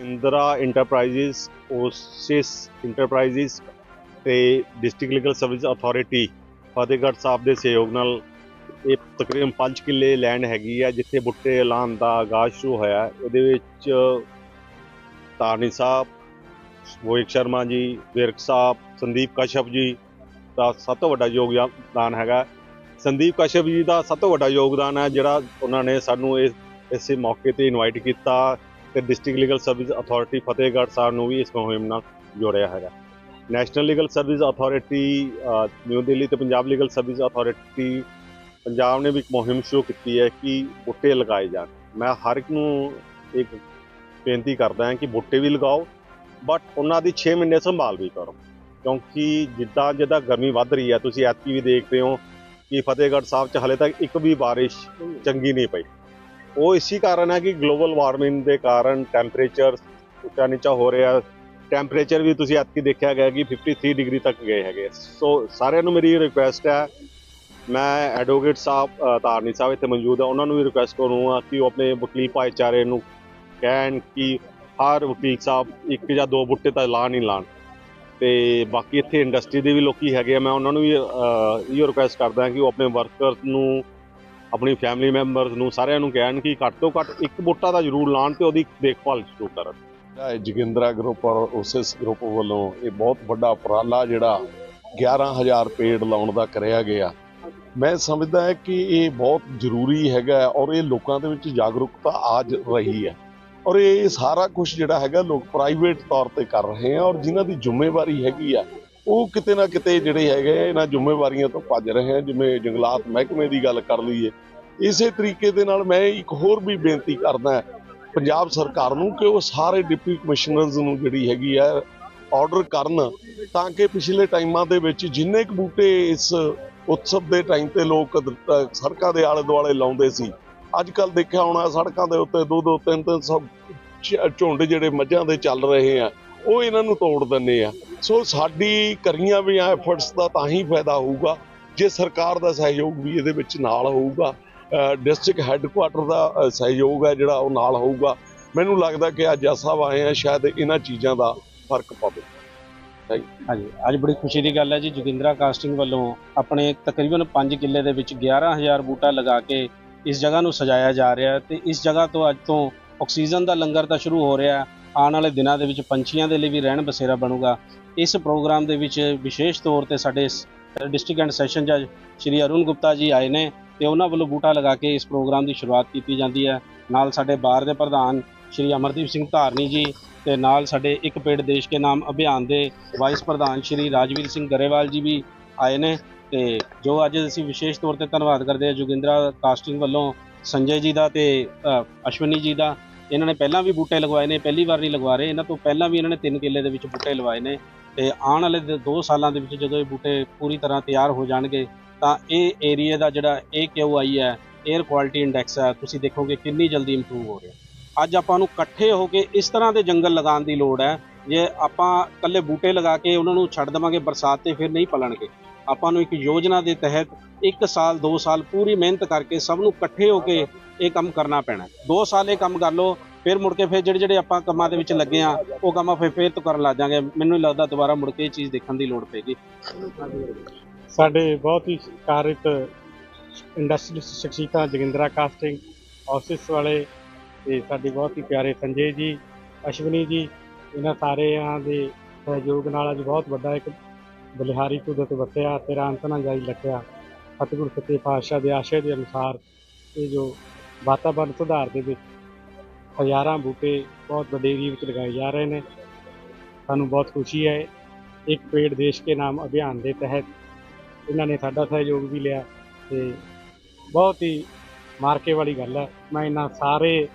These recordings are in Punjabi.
ਇੰਦਰਾ ਇੰਟਰਪ੍ਰਾਈਜ਼ਸ, ਓਸਿਸ ਇੰਟਰਪ੍ਰਾਈਜ਼ਸ ਤੇ district legal service authority, Fatehgarh Sahib ਦੇ ਸਹਿਯੋਗ ਨਾਲ ਇਹ ਤਕਰੀਬਨ 5 ਕਿੱਲੇ ਲੈਂਡ ਹੈਗੀ ਆ, ਜਿੱਥੇ ਬੁੱਟੇ ਐਲਾਨ ਦਾ ਆਗਾਜ਼ ਸ਼ੁਰੂ ਹੋਇਆ। ਇਹਦੇ ਵਿੱਚ ਤਾਰਨੀ ਸਾਹਿਬ ਮੋਹਿਤ ਸ਼ਰਮਾ ਜੀ, ਵਿਰਕ ਸਾਹਿਬ, ਸੰਦੀਪ ਕਸ਼ਪ ਜੀ ਦਾ ਸਭ ਤੋਂ ਵੱਡਾ ਯੋਗਦਾਨ ਹੈਗਾ। ਸੰਦੀਪ ਕਸ਼ਪ ਜੀ ਦਾ ਸਭ ਤੋਂ ਵੱਡਾ ਯੋਗਦਾਨ ਹੈ ਜਿਹੜਾ ਉਹਨਾਂ ਨੇ ਸਾਨੂੰ ਇਸ, ਇਸੇ ਮੌਕੇ ਤੇ ਇਨਵਾਈਟ ਕੀਤਾ। ਤੇ district legal service authority Fatehgarh Sahib ਨੂੰ ਵੀ ਇਸ ਮੁਹਿੰਮ ਨਾਲ ਜੋੜਿਆ ਹੈਗਾ। National legal service authority new Delhi ਤੇ Punjab legal service authority Punjab ਨੇ ਵੀ ਇੱਕ ਮੁਹਿੰਮ ਸ਼ੁਰੂ ਕੀਤੀ ਹੈ ਕਿ ਬੂਟੇ ਲਗਾਏ ਜਾਣ। ਮੈਂ ਹਰ ਇੱਕ ਨੂੰ ਇੱਕ ਬੇਨਤੀ ਕਰਦਾ ਹਾਂ ਕਿ ਬੂਟੇ ਵੀ ਲਗਾਓ ਬਟ ਉਹਨਾਂ ਦੀ 6 ਮਹੀਨੇ ਸੰਭਾਲ ਵੀ ਕਰੋ। ਕਿਉਂਕਿ ਜਿੱਦਾਂ ਜਿੱਦਾਂ ਗਰਮੀ ਵੱਧ ਰਹੀ ਹੈ, ਤੁਸੀਂ ਐਤਕੀ ਵੀ ਦੇਖਦੇ ਹੋ ਕਿ ਫਤਿਹਗੜ੍ਹ ਸਾਹਿਬ 'ਚ ਹਲੇ ਤੱਕ ਇੱਕ ਵੀ ਬਾਰਿਸ਼ ਚੰਗੀ ਨਹੀਂ ਪਈ। ਉਹ ਇਸੇ ਕਾਰਨ ਹੈ ਕਿ ਗਲੋਬਲ ਵਾਰਮਿੰਗ ਦੇ ਕਾਰਨ ਟੈਂਪਰੇਚਰ ਉੱਚਾ ਨੀਚਾ ਹੋ ਰਿਹਾ ਟੈਂਪਰੇਚਰ ਵੀ ਤੁਸੀਂ ਐਤਕੀ ਦੇਖਿਆ ਗਿਆ ਕਿ 53 ਡਿਗਰੀ ਤੱਕ ਗਏ ਹੈਗੇ। ਸੋ ਸਾਰਿਆਂ ਨੂੰ ਮੇਰੀ ਰਿਕੁਐਸਟ ਹੈ ਮੈਂ ਐਡਵੋਕੇਟ ਸਾਹਿਬ ਅ, ਧਾਰਨੀ ਸਾਹਿਬ ਇੱਥੇ ਮੌਜੂਦ ਹੈ। ਉਹਨਾਂ ਨੂੰ ਵੀ ਰਿਕੁਐਸਟ ਕਰੂੰਗਾ ਕਿ ਉਹ ਆਪਣੇ ਵਕੀਲ ਭਾਈਚਾਰੇ ਨੂੰ ਕਹਿਣ ਕਿ ਹਰ ਵਕੀਲ ਸਾਹਿਬ ਇੱਕ ਜਾਂ ਦੋ ਬੁੱਟੇ ਤਾਂ ਲਾ ਨਹੀਂ ਲਾਣ। ਤੇ ਬਾਕੀ ਇੱਥੇ ਇੰਡਸਟਰੀ ਦੇ ਵੀ ਲੋਕੀ ਹੈਗੇ ਆ। ਮੈਂ ਉਹਨਾਂ ਨੂੰ ਵੀ ਅ, ਰਿਕੁਐਸਟ ਕਰਦਾ ਕਿ ਉਹ ਆਪਣੇ ਵਰਕਰ ਨੂੰ ਆਪਣੀ ਫੈਮਿਲੀ ਮੈਂਬਰਸ ਨੂੰ ਸਾਰਿਆਂ ਨੂੰ ਕਹਿਣ ਕਿ ਘੱਟ ਤੋਂ ਘੱਟ ਇੱਕ ਬੂਟਾ ਤਾਂ ਜ਼ਰੂਰ ਲਾਣ ਤੇ ਉਹਦੀ ਦੇਖਭਾਲ ਜ਼ਰੂਰ ਕਰਨ। ਜਿਹੜਾ ਜੋਗਿੰਦਰਾ ਗਰੁੱਪ ਔਰ ਉਸਿਸ ਗਰੁੱਪ ਵੱਲੋਂ ਇਹ ਬਹੁਤ ਵੱਡਾ ਉਪਰਾਲਾ ਜਿਹੜਾ 11000 ਪੇੜ ਲਾਉਣ ਦਾ ਕਰਿਆ ਗਿਆ। ਮੈਂ ਸਮਝਦਾ ਹਾਂ ਕਿ ਇਹ ਬਹੁਤ ਜ਼ਰੂਰੀ ਹੈਗਾ ਔਰ ਇਹ ਲੋਕਾਂ ਦੇ ਵਿੱਚ ਜਾਗਰੂਕਤਾ ਆ ਜ- ਰਹੀ ਹੈ। ਔਰ ਇਹ ਸਾਰਾ ਕੁਝ ਜਿਹੜਾ ਹੈਗਾ ਲੋਕ ਪ੍ਰਾਈਵੇਟ ਤੌਰ ਤੇ ਕਰ ਰਹੇ ਆ ਔਰ ਜਿਨ੍ਹਾਂ ਦੀ ਜ਼ਿੰਮੇਵਾਰੀ ਹੈਗੀ ਆ ਉਹ ਕਿਤੇ ਨਾ ਕਿਤੇ ਜਿਹੜੇ ਹੈਗੇ ਆ, ਇਹਨਾਂ ਜ਼ਿੰਮੇਵਾਰੀਆਂ ਤੋਂ ਭੱਜ ਰਹੇ ਆ ਜਿਵੇਂ ਜੰਗਲਾਤ ਮਹਿਕਮੇ ਦੀ ਗੱਲ ਕਰ ਲਈਏ। ਇਸੇ ਤਰੀਕੇ ਦੇ ਨਾਲ ਮੈਂ ਇੱਕ ਹੋਰ ਵੀ ਬੇਨਤੀ ਕਰਦਾ ਪੰਜਾਬ ਸਰਕਾਰ ਨੂੰ ਕਿ ਉਹ ਸਾਰੇ ਡਿਪਟੀ ਕਮਿਸ਼ਨਰਸ ਨੂੰ ਜਿਹੜੀ ਹੈਗੀ ਆ ਆਰਡਰ ਕਰਨ ਤਾਂ ਕਿ ਪਿਛਲੇ ਟਾਈਮਾਂ ਦੇ ਵਿੱਚ ਜਿੰਨੇ ਕੁ ਬੂਟੇ ਇਸ ਉਤਸਵ ਦੇ ਟਾਈਮ ਤੇ ਲੋਕ ਸੜਕਾਂ ਦੇ ਆਲੇ ਦੁਆਲੇ ਲਾਉਂਦੇ ਸੀ। ਅੱਜ ਕੱਲ ਦੇਖਿਆ ਹੋਣਾ ਸੜਕਾਂ ਦੇ ਉੱਤੇ ਦੋ ਦੋ ਤਿੰਨ ਤਿੰਨ ਸਭ ਝ- ਝੁੰਡ ਜਿਹੜੇ ਮੱਝਾਂ ਦੇ ਚੱਲ ਰਹੇ ਆ ਉਹ ਇਹਨਾਂ ਨੂੰ ਤੋੜ ਦਿੰਦੇ ਆ। ਸੋ ਸਾਡੀ ਕਰੀਆਂ ਵੀ ਐਫਰਟਸ ਦਾ ਤਾਂ ਹੀ ਫਾਇਦਾ ਹੋਊਗਾ, ਜੇ ਸਰਕਾਰ ਦਾ ਸਹਿਯੋਗ ਵੀ ਇਹਦੇ ਵਿੱਚ ਨਾਲ ਹੋਊਗਾ ਡਿਸਟ੍ਰਿਕਟ ਹੈੱਡਕੁਆਟਰ ਦਾ ਸਹਿਯੋਗ ਹੈ ਜਿਹੜਾ ਉਹ ਨਾਲ ਹੋਊਗਾ। ਮੈਨੂੰ ਲੱਗਦਾ ਕਿ ਅੱਜ ਸਾਹਿਬ ਆਏ ਆ ਸ਼ਾਇਦ ਇਹਨਾਂ ਚੀਜ਼ਾਂ ਦਾ ਫ਼ਰਕ ਪਵੇ। ਹਾਂਜੀ, ਅੱਜ ਬੜੀ ਖੁਸ਼ੀ ਦੀ ਗੱਲ ਹੈ ਜੀ, ਜੋਗਿੰਦਰਾ ਕਾਸਟਿੰਗ ਵੱਲੋਂ ਆਪਣੇ ਤਕਰੀਬਨ 5 ਕਿੱਲੇ ਦੇ ਵਿੱਚ 11000 ਬੂਟਾ ਲਗਾ ਕੇ ਇਸ ਜਗ੍ਹਾ ਨੂੰ ਸਜਾਇਆ ਜਾ ਰਿਹਾ ਹੈ ਤੇ ਇਸ ਜਗ੍ਹਾ ਤੋਂ ਅੱਜ ਤੋਂ ਆਕਸੀਜਨ ਦਾ ਲੰਗਰ ਤਾਂ ਸ਼ੁਰੂ ਹੋ ਰਿਹਾ ਆਉਣ ਵਾਲੇ ਦਿਨਾਂ ਦੇ ਵਿੱਚ ਪੰਛੀਆਂ ਦੇ ਲਈ ਵੀ ਰਹਿਣ ਬਸੇਰਾ ਬਣੂਗਾ। ਇਸ ਪ੍ਰੋਗਰਾਮ ਦੇ ਵਿੱਚ ਵਿਸ਼ੇਸ਼ ਤੌਰ ਤੇ ਸਾਡੇ ਡਿਸਟ੍ਰਿਕਟ ਐਂਡ ਸੈਸ਼ਨ ਜੱਜ ਸ਼੍ਰੀ ਅਰੁਣ ਗੁਪਤਾ ਜੀ ਆਏ ਨੇ ਤੇ ਉਹਨਾਂ ਵੱਲੋਂ ਬੂਟਾ ਲਗਾ ਕੇ ਇਸ ਪ੍ਰੋਗਰਾਮ ਦੀ ਸ਼ੁਰੂਆਤ ਕੀਤੀ ਜਾਂਦੀ ਹੈ। ਨਾਲ ਸਾਡੇ ਬਾਰ ਦੇ ਪ੍ਰਧਾਨ ਸ਼੍ਰੀ ਅਮਰਦੀਪ ਸਿੰਘ ਧਾਰਨੀ ਜੀ ਤੇ ਨਾਲ ਸਾਡੇ ਇੱਕ ਪੇੜ ਦੇਸ਼ ਕੇ ਨਾਮ ਅਭਿਆਨ ਦੇ ਵਾਈਸ ਪ੍ਰਧਾਨ ਸ਼੍ਰੀ ਰਾਜਵੀਰ ਸਿੰਘ ਗਰੇਵਾਲ ਜੀ ਵੀ ਆਏ ਨੇ ਤੇ ਜੋ ਅੱਜ ਅਸੀਂ ਵਿਸ਼ੇਸ਼ ਤੌਰ ਤੇ ਧੰਨਵਾਦ ਕਰਦੇ ਹਾਂ ਜੋਗਿੰਦਰਾ ਕਾਸਟਿੰਗ ਵੱਲੋਂ ਸੰਜੇ ਜੀ ਦਾ ਤੇ ਅਸ਼ਵਨੀ ਜੀ ਦਾ ਇਹਨਾਂ ਨੇ ਪਹਿਲਾਂ ਵੀ ਬੂਟੇ ਲਗਵਾਏ ਨੇ, ਪਹਿਲੀ ਵਾਰ ਨਹੀਂ ਲਗਵਾ ਰਹੇ। ਇਹਨਾਂ ਤੋਂ ਪਹਿਲਾਂ ਵੀ ਇਹਨਾਂ ਨੇ 3 ਕਿੱਲੇ ਦੇ ਵਿੱਚ ਬੂਟੇ ਲਵਾਏ ਨੇ ਤੇ ਆਉਣ ਵਾਲੇ 2 ਸਾਲਾਂ ਦੇ ਵਿੱਚ ਜਦੋਂ ਇਹ ਬੂਟੇ ਪੂਰੀ ਤਰ੍ਹਾਂ ਤਿਆਰ ਹੋ ਜਾਣਗੇ, ਤਾਂ ਇਹ ਏਰੀਆ ਦਾ ਜਿਹੜਾ AQI ਹੈ 에ਅਰ ਕੁਆਲਿਟੀ ਇੰਡੈਕਸ ਹੈ, ਤੁਸੀਂ ਦੇਖੋਗੇ ਕਿੰਨੀ ਜਲਦੀ ਇੰਪਰੂਵ ਹੋ ਰਿਹਾ। ਅੱਜ ਆਪਾਂ ਨੂੰ ਇਕੱਠੇ ਹੋ ਕੇ ਇਸ ਤਰ੍ਹਾਂ ਦੇ ਜੰਗਲ ਲਗਾਉਣ ਦੀ ਲੋੜ ਹੈ। ਜੇ ਆਪਾਂ ਇਕੱਲੇ ਬੂਟੇ ਲਗਾ ਕੇ ਉਹਨਾਂ ਨੂੰ ਛੱਡ ਦੇਵਾਂਗੇ ਬਰਸਾਤ ਤੇ ਫਿਰ ਨਹੀਂ ਪਲਣਗੇ। ਆਪਾਂ ਨੂੰ ਇੱਕ ਯੋਜਨਾ ਦੇ ਤਹਿਤ ਇੱਕ ਸਾਲ 2 ਸਾਲ ਪੂਰੀ ਮਿਹਨਤ ਕਰਕੇ ਸਭ ਨੂੰ ਇਕੱਠੇ ਹੋ ਕੇ ਇਹ ਕੰਮ ਕਰਨਾ ਪੈਣਾ। 2 ਸਾਲ ਇਹ ਕੰਮ ਕਰ ਲਓ, ਫਿਰ ਮੁੜ ਕੇ ਫਿਰ ਜਿਹੜੇ ਜਿਹੜੇ ਆਪਾਂ ਕੰਮਾਂ ਦੇ ਵਿੱਚ ਲੱਗੇ ਆ ਉਹ ਕੰਮ ਆਪਾਂ ਫਿਰ ਤੋਂ ਕਰਨ ਲੱਗ ਜਾਾਂਗੇ। ਮੈਨੂੰ ਨਹੀਂ ਲੱਗਦਾ ਦੁਬਾਰਾ ਮੁੜ ਕੇ ਇਹ ਚੀਜ਼ ਦੇਖਣ ਦੀ ਲੋੜ ਪਏਗੀ। ਸਾਡੇ ਬਹੁਤ ਹੀ ਕਾਰਿਤ ਇੰਡਸਟਰੀ ਸ਼ਖਸੀਅਤਾਂ ਜੋਗਿੰਦਰਾ ਕਾਸਟਿੰਗ ਆਫਿਸ ਵਾਲੇ ਤੇ ਸਾਡੇ ਬਹੁਤ ਹੀ ਪਿਆਰੇ ਸੰਜੇ ਜੀ, ਅਸ਼ਵਨੀ ਜੀ ਇਹਨਾਂ ਸਾਰਿਆਂ ਦੇ ਸਹਿਯੋਗ ਨਾਲ ਅੱਜ ਬਹੁਤ ਵੱਡਾ ਇੱਕ ਬਲਿਹਾਰੀ ਕੁਦਰਤ ਵਰਤਿਆ ਤੇ ਰਾਂਤ ਨਾ ਜਾਈ ਲਖਿਆ ਸਤਿਗੁਰ ਸੱਚੇ ਪਾਤਸ਼ਾਹ ਦੇ ਆਸ਼ੇ ਦੇ ਅਨੁਸਾਰ ਇਹ ਜੋ ਵਾਤਾਵਰਣ ਸੁਧਾਰ ਦੇ ਵਿੱਚ ਹਜ਼ਾਰਾਂ ਬੂਟੇ ਬਹੁਤ ਵੱਡੇ ਏਰੀਏ ਵਿੱਚ ਲਗਾਏ ਜਾ ਰਹੇ ਨੇ। ਸਾਨੂੰ ਬਹੁਤ ਖੁਸ਼ੀ ਹੈ, ਇੱਕ ਪੇੜ ਦੇਸ਼ ਕੇ ਨਾਮ ਅਭਿਆਨ ਦੇ ਤਹਿਤ ਇਹਨਾਂ ਨੇ ਸਾਡਾ ਸਹਿਯੋਗ ਵੀ ਲਿਆ ਤੇ ਬਹੁਤ ਹੀ ਮਾਰਕੇ ਵਾਲੀ ਗੱਲ ਹੈ। ਮੈਂ ਇਹਨਾਂ ਸਾਰੇ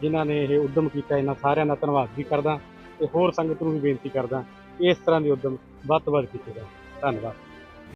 ਜਿਨ੍ਹਾਂ ਨੇ ਇਹ ਉਦਮ ਕੀਤਾ, ਇਹਨਾਂ ਸਾਰਿਆਂ ਦਾ ਧੰਨਵਾਦ ਵੀ ਕਰਦਾ। ਤੇ ਹੋਰ ਸੰਗਤ ਨੂੰ ਵੀ ਬੇਨਤੀ ਕਰਦਾ ਇਸ ਤਰ੍ਹਾਂ ਦੇ ਉਦਮ ਵੱਧ ਤੋਂ ਵੱਧ ਕੀਤੇ ਜਾਣ ਧੰਨਵਾਦ।